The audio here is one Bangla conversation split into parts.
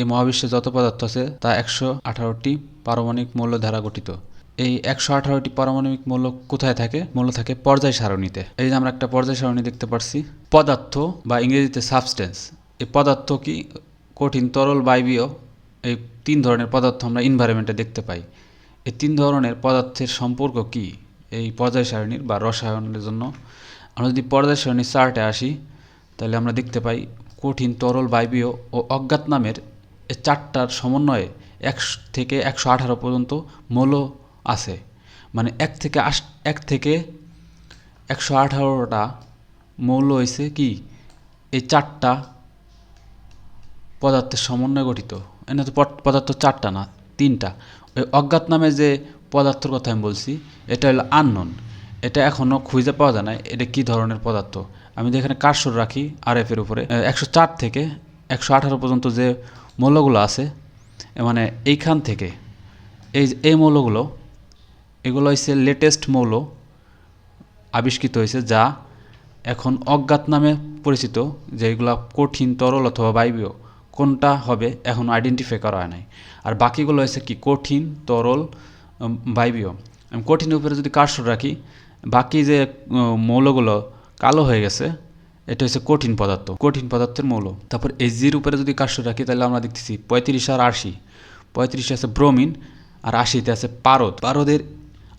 এই মহাবিশ্বে যত পদার্থ আছে, তা একশো আঠারোটি পারমাণবিক মৌল দ্বারা গঠিত। এই একশো আঠারোটি পারমাণবিক মৌল কোথায় থাকে? মৌল থাকে পর্যায় সারণীতে। এই যে আমরা একটা পর্যায় সারণী দেখতে পাচ্ছি পদার্থ বা ইংরেজিতে সাবস্টেন্স এই পদার্থ কি কঠিন, তরল, বায়বীয়? এই তিন ধরনের পদার্থ আমরা ইনভায়রনমেন্টে দেখতে পাই। এই তিন ধরনের পদার্থের সম্পর্ক কি? এই পর্যায় সারণীর বা রসায়নের জন্য। আমরা যদি পর্যায় সারণীর চার্টে আসি, তাহলে আমরা দেখতে পাই কঠিন, তরল, বায়বীয় ও অজ্ঞাত নামের চারটার সমন্বয়ে এক থেকে একশো আঠারো পর্যন্ত মৌল আছে। মানে এক থেকে আশ, এক থেকে একশো আঠারোটা মৌল হয়েছে কি? এই চারটা পদার্থের সমন্বয়ে গঠিত। এনে তো পদ- পদার্থ চারটা না, তিনটা। ওই অজ্ঞাত নামে যে পদার্থের কথা আমি বলছি, এটা হলো আননন। এটা এখনও খুঁজে পাওয়া যায় না এটা কী ধরনের পদার্থ। আমি যদি এখানে কারসর রাখি আর এফের উপরে। একশো চার থেকে একশো আঠারো পর্যন্ত যে মৌলগুলো আছে মানে এইখান থেকে, এই এই মৌলগুলো, এগুলো হচ্ছে লেটেস্ট মৌল আবিষ্কৃত হয়েছে যা এখন অজ্ঞাত নামে পরিচিত যেগুলো কঠিন, তরল অথবা বায়বীয়, কোনটা হবে এখন আইডেন্টিফাই করা হয় নাই। আর বাকিগুলো হচ্ছে কি কঠিন, তরল বায়বীয়। আমি কঠিনের উপরে যদি কারসর রাখি, বাকি যে মৌলগুলো কালো হয়ে গেছে এটা হচ্ছে কঠিন পদার্থ, কঠিন পদার্থের মৌল। তারপর এই জির উপরে যদি কারসর রাখি, তাহলে আমরা দেখতেছি পঁয়ত্রিশ আর আশি। পঁয়ত্রিশে আছে ব্রোমিন আর আশিতে আছে পারদ। পারদের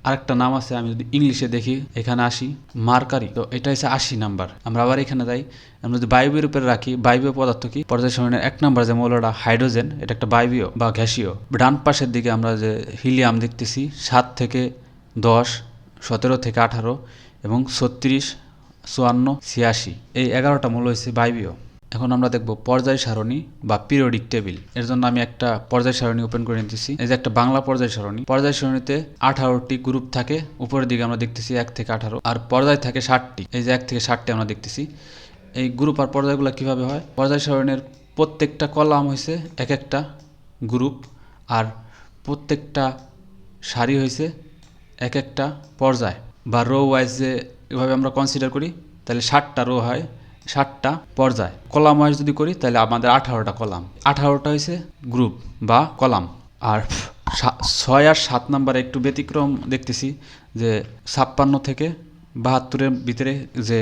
আরেকটা নাম আছে, আমি যদি ইংলিশে দেখি, এখানে আসি মার্কারি। তো এটা হচ্ছে আশি নাম্বার। আমরা আবার এখানে যাই, আমরা যদি বায়বীয় উপরে রাখি, বায়বীয় পদার্থ কি? পর্যায় সারণীর এক নাম্বার যে মৌলটা হাইড্রোজেন, এটা একটা বায়বীয় বা গ্যাসীয়। ডান পাশের দিকে আমরা যে হিলিয়াম দেখতেছি, সাত থেকে দশ, সতেরো থেকে আঠারো এবং ছত্রিশ চুয়ান্ন, ছিয়াশি, এই এগারোটা মূল হয়েছে বায়বীয় এখন আমরা দেখব পর্যায় সারণী বা পিরিয়ডিক টেবিল। এর জন্য আমি একটা পর্যায় সারণী ওপেন করে নিতেছি। এই যে একটা বাংলা পর্যায় সারণী। পর্যায় সারণীতে আঠারোটি গ্রুপ থাকে। উপরের দিকে আমরা দেখতেছি এক থেকে আঠারো। আর পর্যায় থাকে ষাটটি। এই যে এক থেকে ষাটটি আমরা দেখতেছি। এই গ্রুপ আর পর্যায়গুলো কীভাবে হয়? পর্যায় সারণীর প্রত্যেকটা কলাম হয়েছে এক একটা গ্রুপ আর প্রত্যেকটা সারি হয়েছে এক একটা পর্যায়। বা রো ওয়াইজ যে এভাবে আমরা কনসিডার করি, তাহলে ষাটটা রো হয় ষাটটা পর্যায়। কলাম ওয়াইজ যদি করি, তাহলে আমাদের আঠারোটা কলাম। আঠারোটা হয়েছে গ্রুপ বা কলাম। আর ছয় আর সাত নাম্বারে একটু ব্যতিক্রম দেখতেছি, যে ছাপ্পান্ন থেকে বাহাত্তরের ভিতরে যে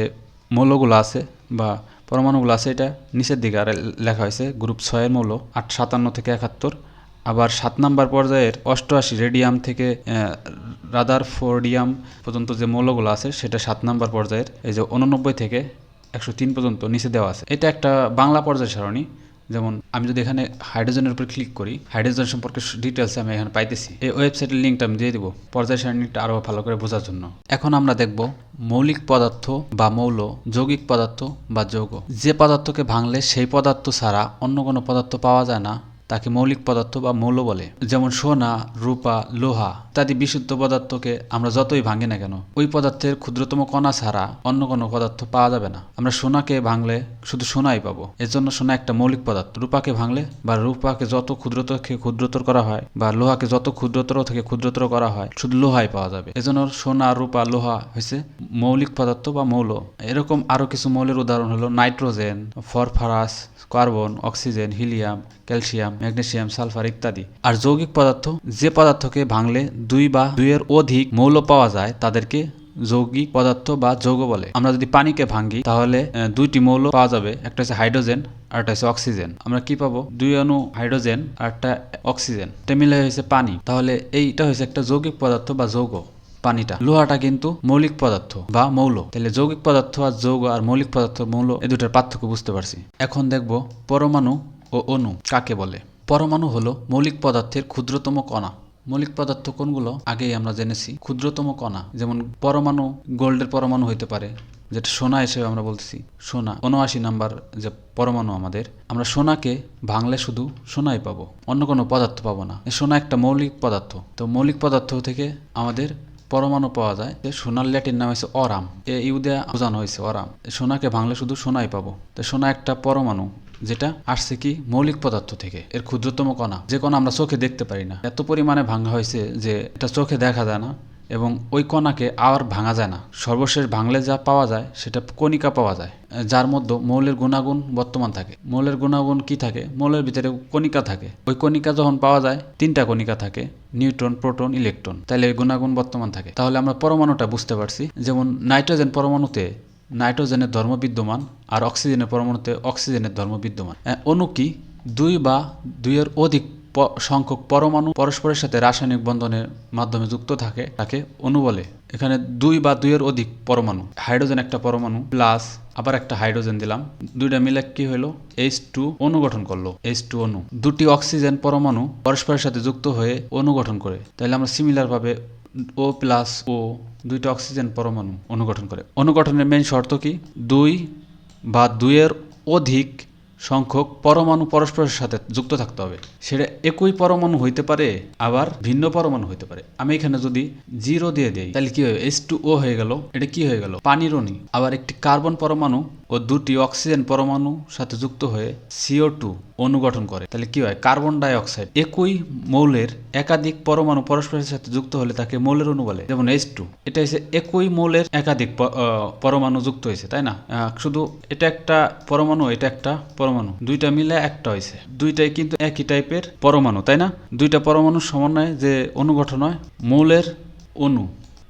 মৌলগুলো আছে বা পরমাণুগুলো আছে, এটা নিচের দিকে আর লেখা হয়েছে গ্রুপ ছয়ের মৌল, আট সাতান্ন থেকে একাত্তর। আবার সাত নাম্বার পর্যায়ের অষ্টআশি রেডিয়াম থেকে রাদার ফোর্ডিয়াম পর্যন্ত যে মৌলগুলো আছে, সেটা সাত নাম্বার পর্যায়ের, এই যে উননব্বই থেকে একশো তিন পর্যন্ত নিচে দেওয়া আছে। এটা একটা বাংলা পর্যায় সারণী। যেমন আমি যদি এখানে হাইড্রোজেনের উপর ক্লিক করি, হাইড্রোজেন সম্পর্কে ডিটেলস আমি এখানে পাইতেছি। এই ওয়েবসাইটের লিঙ্কটা আমি দিয়ে দিব পর্যায় সারণীটা আরও ভালো করে বোঝার জন্য। এখন আমরা দেখব মৌলিক পদার্থ বা মৌল, যৌগিক পদার্থ বা যৌগ। যে পদার্থকে ভাঙলে সেই পদার্থ ছাড়া অন্য কোনো পদার্থ পাওয়া যায় না। তাকে মৌলিক পদার্থ বা মৌল বলে, যেমন সোনা, রূপা, লোহা ইত্যাদি বিশুদ্ধ পদার্থকে আমরা যতই ভাঙি না কেন, ওই পদার্থের ক্ষুদ্রতম কণা ছাড়া অন্য কোনো পদার্থ পাওয়া যাবে না। আমরা সোনাকে ভাঙলে শুধু সোনাই পাবো। এর জন্য সোনা একটা মৌলিক পদার্থ। রূপাকে ভাঙলে বা রূপাকে যত ক্ষুদ্রতর থেকে ক্ষুদ্রতর করা হয় বা লোহাকে যত ক্ষুদ্রতর থেকে ক্ষুদ্রতর করা হয়, শুধু লোহাই পাওয়া যাবে। এজন্য সোনা, রূপা, লোহা হয়েছে মৌলিক পদার্থ বা মৌল। এরকম আরও কিছু মৌলের উদাহরণ হলো nitrogen phosphorus carbon, oxygen, helium, calcium magnesium, sulphur ইত্যাদি। আর যৌগিক পদার্থ, যে পদার্থকে ভাঙলে দুই বা দুইয়ের অধিক মৌল পাওয়া যায়, তাদেরকে যৌগিক পদার্থ বা যৌগ বলে। আমরা যদি পানিকে ভাঙি, তাহলে দুইটি মৌল পাওয়া যাবে। একটা হচ্ছে হাইড্রোজেন, আর একটা হচ্ছে অক্সিজেন। আমরা কি পাবো? দুই অণু হাইড্রোজেন, আর একটা অক্সিজেন। এটা মিলে হয়েছে পানি। তাহলে এইটা হয়েছে একটা যৌগিক পদার্থ বা যৌগ, পানিটা। লোহাটা কিন্তু মৌলিক পদার্থ বা মৌল। তাহলে যৌগিক পদার্থ আর যৌগ আর মৌলিক পদার্থ মৌল, এই দুটার পার্থক্য বুঝতে পারছি। এখন দেখব পরমাণু ও অণু কাকে বলে। পরমাণু হলো মৌলিক পদার্থের ক্ষুদ্রতম কণা। মৌলিক পদার্থ কোনগুলো আগেই আমরা জেনেছি, ক্ষুদ্রতম কণা, যেমন পরমাণু গোল্ডের পরমাণু হইতে পারে, যেটা সোনা হিসেবে আমরা বলতেছি। সোনা উনআশি নাম্বার যে পরমাণু আমাদের, আমরা সোনাকে ভাঙলে শুধু সোনাই পাবো, অন্য কোনো পদার্থ পাবো না। সোনা একটা মৌলিক পদার্থ। তো মৌলিক পদার্থ থেকে আমাদের পরমাণু পাওয়া যায়, যে সোনার ল্যাটির নাম হচ্ছে অরাম। এ ইউদে বোঝানো হয়েছে অরাম। সোনাকে ভাঙলে শুধু সোনাই পাবো। তো সোনা একটা পরমাণু যেটা আসছে কি মৌলিক পদার্থ থেকে, এর ক্ষুদ্রতম কণা। যে কণা আমরা চোখে দেখতে পারি না। এত পরিমাণে ভাঙা হয়েছে যে এটা চোখে দেখা যায় না এবং ওই কণাকে আর ভাঙা যায় না। সর্বশেষ ভাঙলে যা পাওয়া যায় সেটা কণিকা পাওয়া যায়, যার মধ্যে মৌলের গুণাগুণ বর্তমান থাকে। মৌলের গুণাগুণ কি থাকে? মৌলের ভিতরে কণিকা থাকে। ওই কণিকা যখন পাওয়া যায়, তিনটা কণিকা থাকে, নিউট্রন, প্রোটন, ইলেকট্রন। তাহলে এই গুণাগুণ বর্তমান থাকে। তাহলে আমরা পরমাণুটা বুঝতে পারছি। যেমন নাইট্রোজেন পরমাণুতে নাইট্রোজেনের ধর্ম বিদ্যমান আর অক্সিজেনের পরমাণুতে অক্সিজেনের ধর্ম বিদ্যমান। অণু কি দুই বা দুইয়ের অধিক সংখ্যক পরমাণু পরস্পরের সাথে রাসায়নিক বন্ধনের মাধ্যমে যুক্ত থাকে, তাকে অণু বলে। এখানে দুই বা দুইয়ের অধিক পরমাণু, হাইড্রোজেন একটা পরমাণু প্লাস আবার একটা হাইড্রোজেন দিলাম। দুইটা মিলে কি হলো? এইচ টু অণু গঠন করল এইচ টু অণু। দুটি অক্সিজেন পরমাণু পরস্পরের সাথে যুক্ত হয়ে অণু গঠন করে। তাহলে আমরা সিমিলার ভাবে ও প্লাস ও দুইটা অক্সিজেন পরমাণু অনুগঠন করে। অনুগঠনের মেন শর্ত কি? দুই বা দুইয়ের অধিক সংখ্যক পরমাণু পরস্পরের সাথে যুক্ত থাকতে হবে। সেটা একই পরমাণু হইতে পারে, আবার ভিন্ন পরমাণু হইতে পারে। আমি এখানে যদি জিরো দিয়ে দিই, তাহলে কি হবে এইচ টু ও হয়ে গেল। এটা কি হয়ে গেল? পানির অণু আবার একটি কার্বন পরমাণু ও দুটি অক্সিজেন পরমাণু সাথে যুক্ত হয়ে সিও টু অনুগঠন করে। তাহলে কি হয়? কার্বন ডাই অক্সাইড একই মৌলের একাধিক পরমাণু পরস্পরের সাথে যুক্ত হলে তাকে মৌলের অণু বলে। যেমন এইচ টু এটা হচ্ছে একই মৌলের একাধিক পরমাণু যুক্ত হয়েছে, তাই না? শুধু এটা একটা পরমাণু, এটা একটা পরমাণু। দুইটা মিলে একটা হয়েছে দুইটাই কিন্তু একই টাইপের পরমাণু, তাই না? দুইটা পরমাণুর সমন্বয়ে যে অণু গঠন হয়, মৌলের অণু।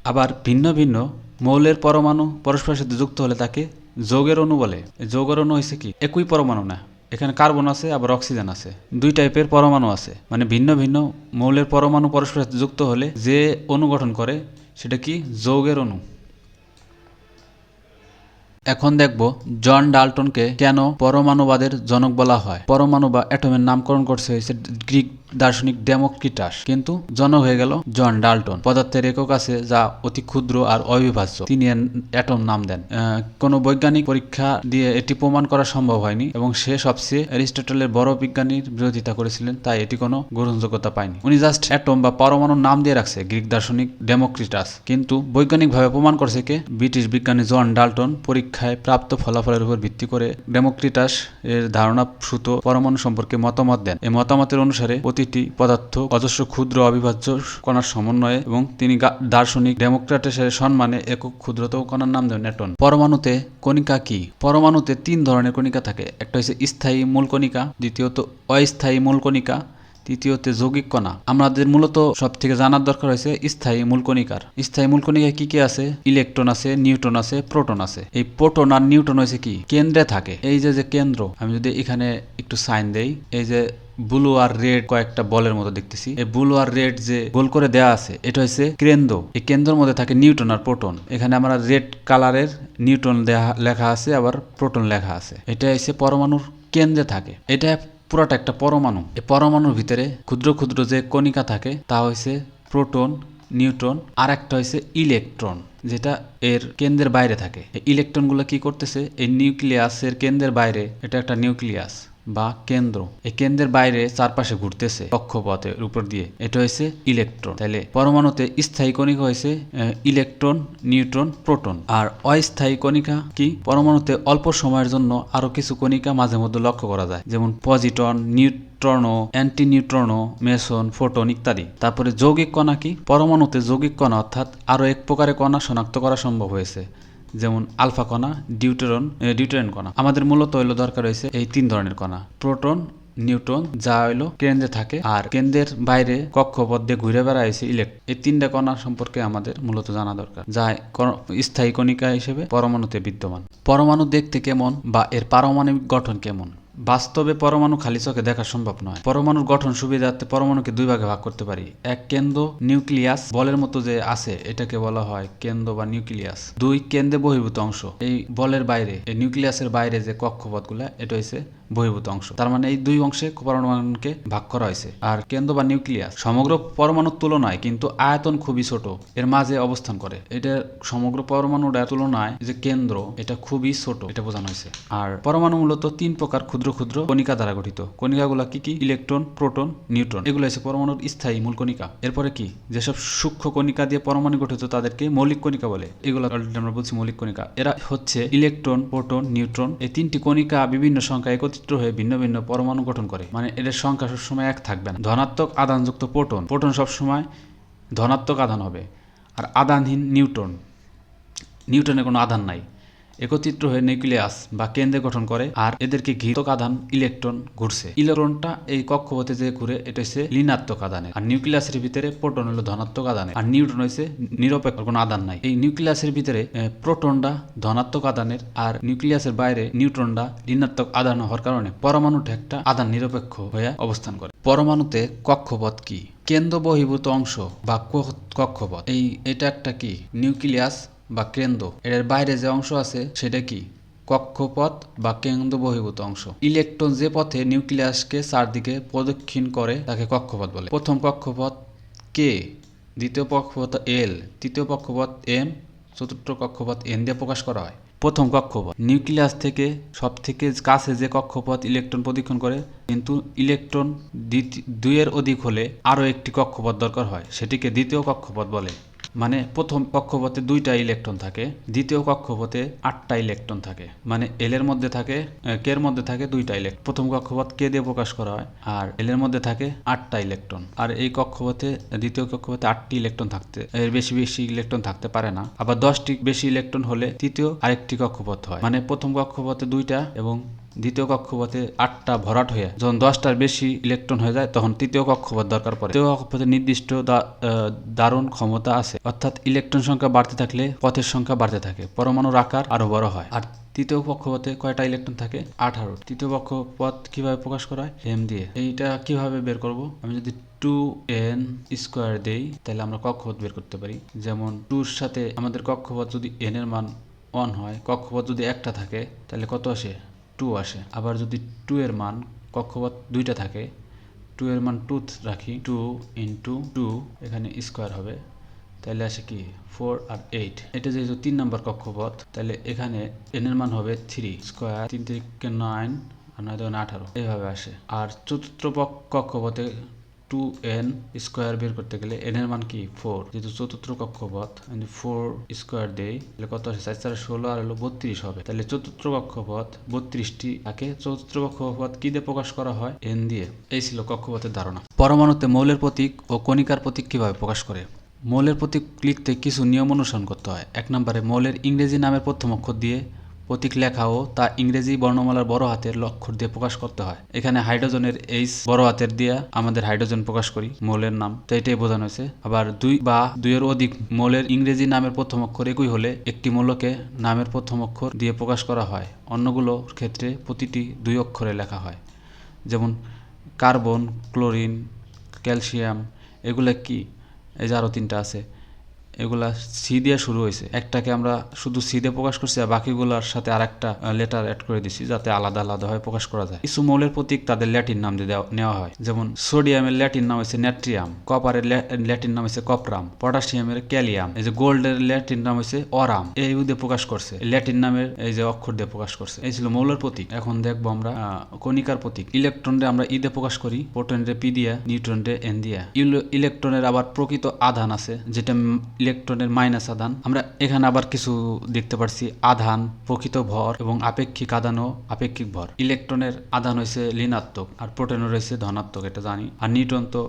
আবার ভিন্ন ভিন্ন মৌলের পরমাণু পরস্পরের সাথে যুক্ত হলে তাকে যৌগের অণু বলে। যৌগের অণু হয়েছে কি? একই পরমাণু না। এখানে কার্বন আছে, আবার অক্সিজেন আছে। দুই টাইপের পরমাণু আছে। মানে ভিন্ন ভিন্ন মৌলের পরমাণু পরস্পরের সাথে যুক্ত হলে যে অণু গঠন করে, সেটা কি? যৌগের অণু। এখন দেখব জন ডাল্টনকে কেন পরমাণুবাদের জনক বলা হয়। পরমাণু বা অ্যাটমের নামকরণ করছে হয়েছে গ্রিক দার্শনিক ডেমোক্রিটাস। কিন্তু জনক হয়ে গেল জন ডাল্টন। পদার্থের একক আছে যা অতি ক্ষুদ্র আর অবিভাজ্য। তিনি অ্যাটম নাম দেন। কোনো বৈজ্ঞানিক পরীক্ষা দিয়ে এটি প্রমাণ করা সম্ভব হয়নি এবং সে সবচেয়ে অ্যারিস্টটলের বড় বিজ্ঞানীর বিরোধিতা করেছিলেন, তাই এটি কোনো গ্রহণযোগ্যতা পায়নি। উনি জাস্ট অ্যাটম বা পরমাণুর নাম দিয়ে রাখছে, গ্রিক দার্শনিক ডেমোক্রিটাস। কিন্তু বৈজ্ঞানিকভাবে প্রমাণ করছে কে? ব্রিটিশ বিজ্ঞানী জন ডাল্টন পরীক্ষায় প্রাপ্ত ফলাফলের উপর ভিত্তি করে ডেমোক্রিটাস এর ধারণা সুত পরমাণু সম্পর্কে মতামত দেন। এই মতামতের অনুসারে প্রতিটি পদার্থ, অজস্র, ক্ষুদ্র, অবিভাজ্য কণার সমন্বয়ে এবং তিনি দার্শনিক ডেমোক্রেটাসের সম্মানে একক ক্ষুদ্রতম কণার নাম দেন নেটন। পরমাণুতে কণিকা কি? পরমাণুতে তিন ধরনের কণিকা থাকে। একটা হচ্ছে স্থায়ী মূল কণিকা, দ্বিতীয়ত অস্থায়ী মূল কণিকা তৃতীয়তে যৌগিক কণা। আমাদের মূলত সব থেকে জানার দরকার হয়েছে স্থায়ী মূলকণিকার। স্থায়ী মূলকণিকায় কি কি আছে? ইলেকট্রন আছে, নিউট্রন আছে, প্রোটন আছে। এই প্রোটন আর নিউট্রন হয়েছে কি? কেন্দ্রে থাকে। এই যে যে কেন্দ্র, আমি যদি এখানে একটু সাইন দেই, এই যে ব্লু আর রেড কয়েকটা বলের মতো দেখতেছি। এই ব্লু আর রেড যে গোল করে দেয়া আছে, এটা হচ্ছে কেন্দ্র। এই কেন্দ্রের মধ্যে থাকে নিউটন আর প্রোটন। এখানে আমরা রেড কালারের নিউটন দেয়া, লেখা আছে, আবার প্রোটন লেখা আছে। এটা হচ্ছে পরমাণুর কেন্দ্রে থাকে। এটা পুরাটা একটা পরমাণু। এই পরমাণুর ভিতরে ক্ষুদ্র ক্ষুদ্র যে কণিকা থাকে, তা হয়েছে প্রোটন, নিউট্রন, আর একটা হয়েছে ইলেকট্রন, যেটা এর কেন্দ্রের বাইরে থাকে। এই ইলেকট্রনগুলো কি করতেছে? এই নিউক্লিয়াসের কেন্দ্রের বাইরে, এটা একটা নিউক্লিয়াস। বা কেন্দ্র। এই কেন্দ্রের বাইরে চারপাশে ঘুরতেছে কক্ষপথের উপর দিয়ে। এটা হয়েছে ইলেকট্রন। তাহলে পরমাণুতে স্থায়ী কণিকা হয়েছে ইলেকট্রন, নিউট্রন, প্রোটন। আর অস্থায়ী কণিকা কি? পরমাণুতে অল্প সময়ের জন্য আরও কিছু কণিকা মাঝে মধ্যে লক্ষ্য করা যায়। যেমন positron neutrino anti neutrino meson, photon ইত্যাদি। তারপরে যৌগিক কণা কি? পরমাণুতে যৌগিক কণা অর্থাৎ আরও এক প্রকারের কণা শনাক্ত করা সম্ভব হয়েছে। যেমন আলফা কণা, ডিউটেরন ডিউটেরন কণা। আমাদের মূলত হইল দরকার হয়েছে এই তিন ধরনের কণা। প্রোটন, নিউট্রন, যা হইল কেন্দ্রে থাকে, আর কেন্দ্রের বাইরে কক্ষপথ দিয়ে ঘুরে হয়েছে ইলেক্ট এই তিনটা কণা সম্পর্কে আমাদের মূলত জানা দরকার, যা স্থায়ী কণিকা হিসেবে পরমাণুতে বিদ্যমান। পরমাণু দেখতে কেমন বা এর পারমাণবিক গঠন কেমন? বাস্তবে পরমাণু খালি চোখে দেখা সম্ভব নয়। পরমাণুর গঠন সুবিধার্থে পরমাণুকে দুই ভাগে ভাগ করতে পারি। এক কেন্দ্র নিউক্লিয়াস, বলের মতো যে আছে, এটাকে বলা হয় কেন্দ্র বা নিউক্লিয়াস। দুই কেন্দ্রে বহির্ভূত অংশ। এই বলের বাইরে, এই নিউক্লিয়াসের বাইরে যে কক্ষপথগুলা, এটা হচ্ছে বহির্ভূত অংশ। তার মানে এই দুই অংশে পরমাণুকে ভাগ করা হয়েছে। আর কেন্দ্র বা নিউক্লিয়াস, সমগ্র পরমাণুর তুলনায় কিন্তু আয়তন খুবই ছোট, এর মাঝে অবস্থান করে। এটা সমগ্র পরমাণুটার তুলনায় যে কেন্দ্র, এটা খুবই ছোট, এটা বোঝানো হয়েছে। আর পরমাণু মূলত তিন প্রকার ক্ষুদ্র ক্ষুদ্র কণিকা দ্বারা গঠিত। কণিকাগুলো কি কি? Electron, proton, neutron. এগুলো হচ্ছে পরমাণুর স্থায়ী মূল কণিকা। এরপরে কি? যেসব সূক্ষ্ম কণিকা দিয়ে পরমাণু গঠিত, তাদেরকে মৌলিক কণিকা বলে। এগুলো already আমরা বলছি মৌলিক কণিকা। এরা হচ্ছে ইলেকট্রন, প্রোটন, নিউট্রন। এই তিনটি কণিকা বিভিন্ন সংখ্যা একত্রিত হয়ে ভিন্ন ভিন্ন পরমাণু গঠন করে। মানে এদের সংখ্যা সবসময় এক থাকবে না। ধনাত্মক আদানযুক্ত প্রোটন। প্রোটন সবসময় ধনাত্মক আধান হবে। আর আদানহীন নিউটন নিউটনের কোনো আধান নাই। একত্রিত হয়ে নিউক্লিয়াস বা কেন্দ্রে গঠন করে আর এদেরকে ঘিরক আধান ইলেকট্রন ঘুরছে। ইলেকট্রনটা এই কক্ষপথে যে ঘুরে, এটা হচ্ছে ঋণাত্মক আধানের আর নিউক্লিয়াসের ভিতরে প্রোটন হলো ধনাত্মক আধানের আর নিউট্রন হচ্ছে নিরপেক্ষ, কোনো আধান নাই। এই নিউক্লিয়াসের ভিতরে প্রোটনটা ধনাত্মক আধানের আর নিউক্লিয়াসের বাইরে নিউট্রনটা ঋণাত্মক আধান হওয়ার কারণে পরমাণুটা একটা আধান নিরপেক্ষ হয়ে অবস্থান করে। পরমাণুতে কক্ষপথ কি? কেন্দ্র বহির্ভূত অংশ বা কক্ষপথ। এই, এটা একটা কি? নিউক্লিয়াস বা কেন্দ্র। এর বাইরে যে অংশ আছে, সেটা কি? কক্ষপথ বা কেন্দ্র বহির্ভূত অংশ। ইলেকট্রন যে পথে নিউক্লিয়াসকে চারদিকে প্রদক্ষিণ করে, তাকে কক্ষপথ বলে। প্রথম কক্ষপথ কে? দ্বিতীয় কক্ষপথ এল। তৃতীয় কক্ষপথ এম। চতুর্থ কক্ষপথ এন দিয়ে প্রকাশ করা হয়। প্রথম কক্ষপথ। নিউক্লিয়াস থেকে সব থেকে কাছে যে কক্ষপথ ইলেকট্রন প্রদক্ষিণ করে, কিন্তু ইলেকট্রন দুইয়ের অধিক হলে আরও একটি কক্ষপথ দরকার হয়। সেটিকে দ্বিতীয় কক্ষপথ বলে। মানে প্রথম কক্ষপথে দুইটা ইলেকট্রন থাকে, দ্বিতীয় কক্ষপথে আটটা ইলেকট্রন থাকে। মানে এল এর মধ্যে থাকে কে এর মধ্যে থাকে দুইটা ইলেকট্রন। প্রথম কক্ষপথ কে দিয়ে প্রকাশ করা হয়, আর এল এর মধ্যে থাকে আটটা ইলেকট্রন। আর এই কক্ষপথে, দ্বিতীয় কক্ষপথে আটটি ইলেকট্রন থাকতে, এর বেশি বেশি ইলেকট্রন থাকতে পারে না। আবার দশটি বেশি ইলেকট্রন হলে তৃতীয় আরেকটি কক্ষপথ হয়। মানে প্রথম কক্ষপথে দুইটা এবং দ্বিতীয় কক্ষপথে আটটা ভরাট হয়ে যখন দশটার বেশি ইলেকট্রন হয়ে যায়, তখন তৃতীয় কক্ষপথ দরকার পড়ে। তৃতীয় কক্ষপথে নির্দিষ্ট দারুণ ক্ষমতা আছে। অর্থাৎ ইলেকট্রন সংখ্যা বাড়তে থাকলে পথের সংখ্যা বাড়তে থাকে। পরমাণুর আকার আরও বড় হয়। আর তৃতীয় কক্ষপথে কয়টা ইলেকট্রন থাকে? আঠারো। তৃতীয় কক্ষপথ কীভাবে প্রকাশ করা হয়? এম দিয়ে। এইটা কীভাবে বের করব? আমি যদি টু এন স্কোয়ার দেই, তাহলে আমরা কক্ষপথ বের করতে পারি। যেমন টুর সাথে আমাদের কক্ষপথ যদি এন এর মান অন হয়, কক্ষপথ যদি একটা থাকে, তাহলে কত আসে? টু আসে। আবার যদি টু এর মান কক্ষপথ দুইটা থাকে টু এর মান টু রাখি টু ইন্টু টু এখানে স্কোয়ার হবে। তাহলে আসে কি? ফোর আর এইট এটা যেহেতু তিন নম্বর কক্ষপথ তাহলে এখানে এন এর মান হবে থ্রি স্কোয়ার তিন থেকে নাইন আর নয় আঠারো। এইভাবে আসে। আর চতুর্থ কক্ষপথে টু এন স্কোয়ার বের করতে গেলে এন এর মান কি? ফোর যেহেতু চতুর্থ কক্ষপথ ফোর স্কোয়ার দেই তাহলে কত আসে? চার চার ষোলো, আর হলো বত্রিশ হবে। তাহলে চতুর্থ কক্ষপথ বত্রিশটি থাকে চতুর্থ কক্ষপথ কি দিয়ে প্রকাশ করা হয়? এন দিয়ে। এই ছিল কক্ষপথের ধারণা। পরমাণুতে মৌলের প্রতীক ও কণিকার প্রতীক কীভাবে প্রকাশ করে? মৌলের প্রতীক লিখতে কিছু নিয়ম অনুসরণ করতে হয়। এক নম্বরে মৌলের ইংরেজি নামের প্রথম অক্ষর দিয়ে প্রতীক লেখাও তা ইংরেজি বর্ণমালার বড় হাতের অক্ষর দিয়ে প্রকাশ করতে হয়। এখানে হাইড্রোজেনের এইচ বড় হাতের দিয়ে আমাদের হাইড্রোজেন প্রকাশ করি, মৌলের নাম। তো এটাই বোঝানো হয়েছে। আবার দুই বা দুইয়ের অধিক মৌলের ইংরেজি নামের প্রথম অক্ষর একই হলে একটি মৌলকে নামের প্রথম অক্ষর দিয়ে প্রকাশ করা হয়। অন্যগুলোর ক্ষেত্রে প্রতিটি দুই অক্ষরে লেখা হয়। যেমন, কার্বন, ক্লোরিন, ক্যালসিয়াম, এগুলো কি? এই যে আরও তিনটা আছে। এগুলা সি দিয়ে শুরু হয়েছে। একটাকে আমরা শুধু সি দিয়ে প্রকাশ করছি আর বাকিগুলোর সাথে আর একটা লেটার অ্যাড করে দিছি যাতে আলাদা আলাদা ভাবে প্রকাশ করা যায়। কিছু মৌলের প্রতীক তাদের ল্যাটিন নাম দিয়ে নেওয়া হয়। যেমন সোডিয়ামের ল্যাটিন নাম হচ্ছে নেট্রিয়াম কপারের ল্যাটিন নাম হচ্ছে কপরাম পটাশিয়ামের ক্যালিয়াম এই যে গোল্ডের ল্যাটিন নাম হচ্ছে অরাম এই দিয়ে প্রকাশ করছে। ল্যাটিন নামের এই যে অক্ষর দিয়ে প্রকাশ করছে। এই ছিল মৌলের প্রতীক। এখন দেখব আমরা কণিকার প্রতীক। ইলেকট্রনরে আমরা ই দিয়ে প্রকাশ করি প্রোটনরে পি দিয়া নিউট্রনরে এন দিয়া। ইলেকট্রনের আবার প্রকৃত আধান আছে, যেটা ইলেকট্রনের মাইনাস আধান। আমরা এখানে আবার কিছু দেখতে পারছি। আধান, প্রকৃত ভর এবং আপেক্ষিক আধান ও আপেক্ষিক ভর। ইলেকট্রনের আধান হয়েছে ঋণাত্মক আর প্রোটনের রয়েছে ধনাত্মক, এটা জানি। আর নিউট্রন তো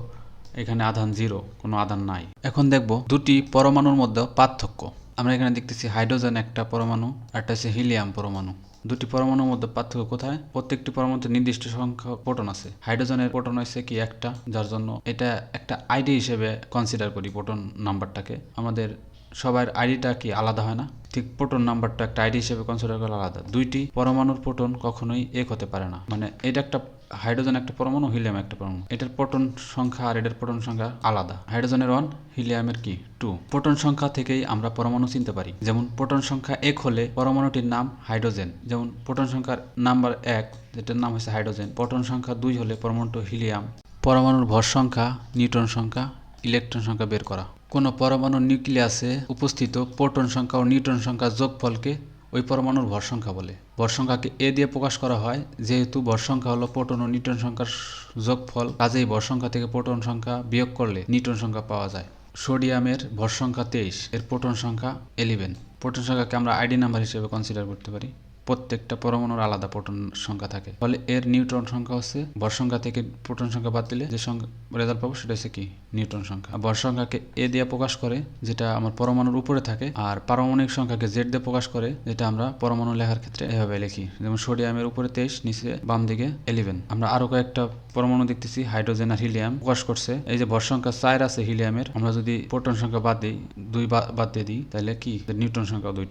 এখানে আধান জিরো, কোনো আধান নাই। এখন দেখব দুটি পরমাণুর মধ্যে পার্থক্য। আমরা এখানে দেখতেছি হাইড্রোজেন একটা পরমাণু আর একটা হচ্ছে হিলিয়াম পরমাণু। দুটি পরমাণুর মধ্যে পার্থক্য কোথায়? প্রত্যেকটি পরমাণুতে নির্দিষ্ট সংখ্যক প্রোটন আছে। হাইড্রোজেনের প্রোটন হয়েছে কি একটা? যার জন্য এটা একটা আইডি হিসেবে কনসিডার করি প্রোটন নাম্বারটাকে। আমাদের সবার আইডিটা কি আলাদা হয় না? ঠিক প্রোটন নাম্বারটা একটা আইডি হিসেবে কনসিডার করা আলাদা। দুইটি পরমাণুর প্রোটন কখনোই এক হতে পারে না। মানে এটা একটা হাইড্রোজেন একটা পরমাণু হিলিয়াম একটা পরমাণু। এটার প্রোটন সংখ্যা আর এটার প্রোটন সংখ্যা আলাদা। হাইড্রোজেনের ওয়ান হিলিয়ামের কি? টু প্রোটন সংখ্যা থেকেই আমরা পরমাণু চিনতে পারি। যেমন প্রোটন সংখ্যা এক হলে পরমাণুটির নাম হাইড্রোজেন যেমন প্রোটন সংখ্যার নাম্বার এক, যেটার নাম হচ্ছে হাইড্রোজেন প্রোটন সংখ্যা দুই হলে পরমাণুটি হিলিয়াম পরমাণুর ভর সংখ্যা নিউট্রন সংখ্যা ইলেকট্রন সংখ্যা বের করা। কোনো পরমাণুর নিউক্লিয়াসে উপস্থিত প্রোটন সংখ্যা ও নিউট্রন সংখ্যার যোগফলকে ওই পরমাণুর ভর সংখ্যা বলে। ভর সংখ্যাকে এ দিয়ে প্রকাশ করা হয়, যেহেতু ভর সংখ্যা হলো প্রোটন ও নিউট্রন সংখ্যার যোগফল, কাজেই ভর সংখ্যা থেকে প্রোটন সংখ্যা বিয়োগ করলে নিউট্রন সংখ্যা পাওয়া যায়। সোডিয়ামের ভর সংখ্যা তেইশ, এর প্রোটন সংখ্যা এলিভেন। প্রোটন সংখ্যাকে আমরা আইডি নাম্বার হিসেবে কনসিডার করতে পারি। প্রত্যেকটা পরমাণুর আলাদা প্রোটন সংখ্যা থাকে। ফলে এর নিউট্রন সংখ্যা হচ্ছে, ভর সংখ্যা থেকে প্রোটন সংখ্যা বাদ দিলে যে সংখ্যা রেজাল্ট পাবো সেটা হচ্ছে কি? নিউট্রন সংখ্যা। ভর সংখ্যাকে এ দিয়ে প্রকাশ করে, যেটা আমার পরমাণুর উপরে থাকে, আর পারমাণবিক সংখ্যাকে জেড দিয়ে প্রকাশ করে, যেটা আমরা পরমাণু লেখার ক্ষেত্রে এভাবে লিখি। যেমন সোডিয়ামের উপরে তেইশ, নিচে বাম দিকে ইলেভেন আমরা আরও কয়েকটা পরমাণু দেখতেছি, হাইড্রোজেন আর হিলিয়াম প্রকাশ করছে। এই যে ভর সংখ্যা চার আছে হিলিয়ামের, আমরা যদি প্রোটন সংখ্যা বাদ দিই, দুই বাদ দিয়ে দিই, তাহলে কি? নিউট্রন সংখ্যা দুইটা।